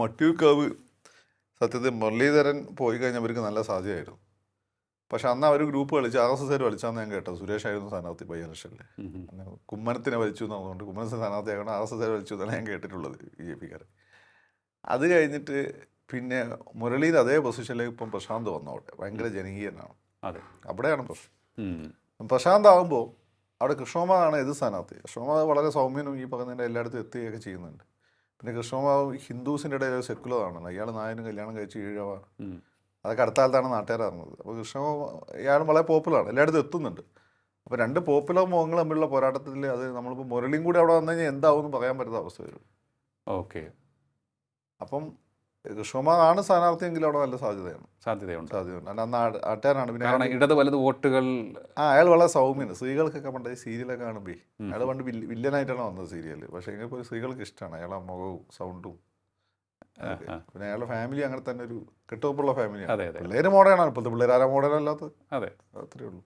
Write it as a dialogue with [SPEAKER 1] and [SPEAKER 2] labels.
[SPEAKER 1] മട്ടിയൂക്കാവ് സത്യത്തിൽ മുരളീധരൻ പോയി കഴിഞ്ഞാൽ അവർക്ക് നല്ല സാധ്യതയായിരുന്നു പക്ഷെ അന്ന് അവർ ഗ്രൂപ്പ് കളിച്ച് ആർ എസ് എസ് വലിച്ചാന്ന് ഞാൻ കേട്ടത്. സുരേഷ് ആയിരുന്നു സ്ഥാനാർത്ഥി ബൈ ഇലക്ഷനിൽ. കുമ്മനത്തിനെ വലിച്ചു എന്നുള്ളതുകൊണ്ട് കുമ്മനത്തിന് സ്ഥാനാർത്ഥിയാക്കണം ആർ എസ് എസ് വലിച്ചു എന്നാണ് ഞാൻ കേട്ടിട്ടുള്ളത് ബി ജെ പിക്കാരെ അത് കഴിഞ്ഞിട്ട് പിന്നെ മുരളീധർ അതേ പൊസിഷനിലേക്ക് ഇപ്പം പ്രശാന്ത് വന്നു അവിടെ ഭയങ്കര ജനകീയനാണ്.
[SPEAKER 2] അതെ.
[SPEAKER 1] അവിടെയാണ് പ്രശ്നം. പ്രശാന്ത് ആകുമ്പോൾ അവിടെ കൃഷ്ണകുമാറാണ് എതിർ സ്ഥാനാർത്ഥി? കൃഷ്ണകുമാർ വളരെ സൗമ്യനും ഈ പറഞ്ഞതിന്റെ എല്ലായിടത്തും എത്തുകയൊക്കെ ചെയ്യുന്നുണ്ട്. പിന്നെ കൃഷ്ണബാബു ഹിന്ദുസിന്റെ ഇടയിൽ ഒരു സെക്കുലറാണ് അയാൾ നായനും കല്യാണം കഴിച്ച് ഈഴവ. അതൊക്കെ അടുത്ത കാലത്താണ് നാട്ടുകാർ അറിഞ്ഞത്. അപ്പോൾ കൃഷ്ണബാബു ഇയാളും വളരെ പോപ്പുലറാണ് എല്ലായിടത്തും എത്തുന്നുണ്ട്. അപ്പോൾ രണ്ട് പോപ്പുലർ മുഖങ്ങൾ തമ്മിലുള്ള പോരാട്ടത്തിൽ അത് നമ്മളിപ്പോൾ മുരളിയും കൂടി അവിടെ വന്നു കഴിഞ്ഞാൽ എന്താവും എന്ന് പറയാൻ പറ്റുന്ന അവസ്ഥ വരും.
[SPEAKER 2] ഓക്കെ.
[SPEAKER 1] അപ്പം കൃഷ്ണകുമാർ ആണ് സ്ഥാനാർത്ഥിയെങ്കിൽ അവിടെ നല്ല സാധ്യതയാണ്
[SPEAKER 2] സാധ്യതയുണ്ട്.
[SPEAKER 1] സാധ്യതയുണ്ട്. അല്ല അന്ന് പിന്നെ
[SPEAKER 2] കാരണം ഇടത് വലത് വോട്ടുകൾ
[SPEAKER 1] ആ അയാൾ വളരെ സൗമ്യന് സ്ത്രീകൾക്കൊക്കെ പണ്ട് സീരിയലൊക്കെ കാണുമ്പോൾ. അയാൾ പണ്ട് വില്ല- വില്ലനായിട്ടാണ് വന്നത് സീരിയൽ പക്ഷേ എങ്കിൽ പോലും സ്ത്രീകൾക്ക് ഇഷ്ടമാണ് അയാളെ മുഖവും സൗണ്ടും. പിന്നെ അയാളുടെ ഫാമിലി അങ്ങനെ തന്നെ ഒരു കെട്ടുവപ്പുള്ള ഫാമിലിയാണ് പിള്ളേര് മോഡേണാണ് ഇപ്പോഴത്തെ പിള്ളേർ ആരാ മോഡേൺ അല്ലാത്തത്?
[SPEAKER 2] അതെ.
[SPEAKER 1] അത്രേ ഉള്ളൂ.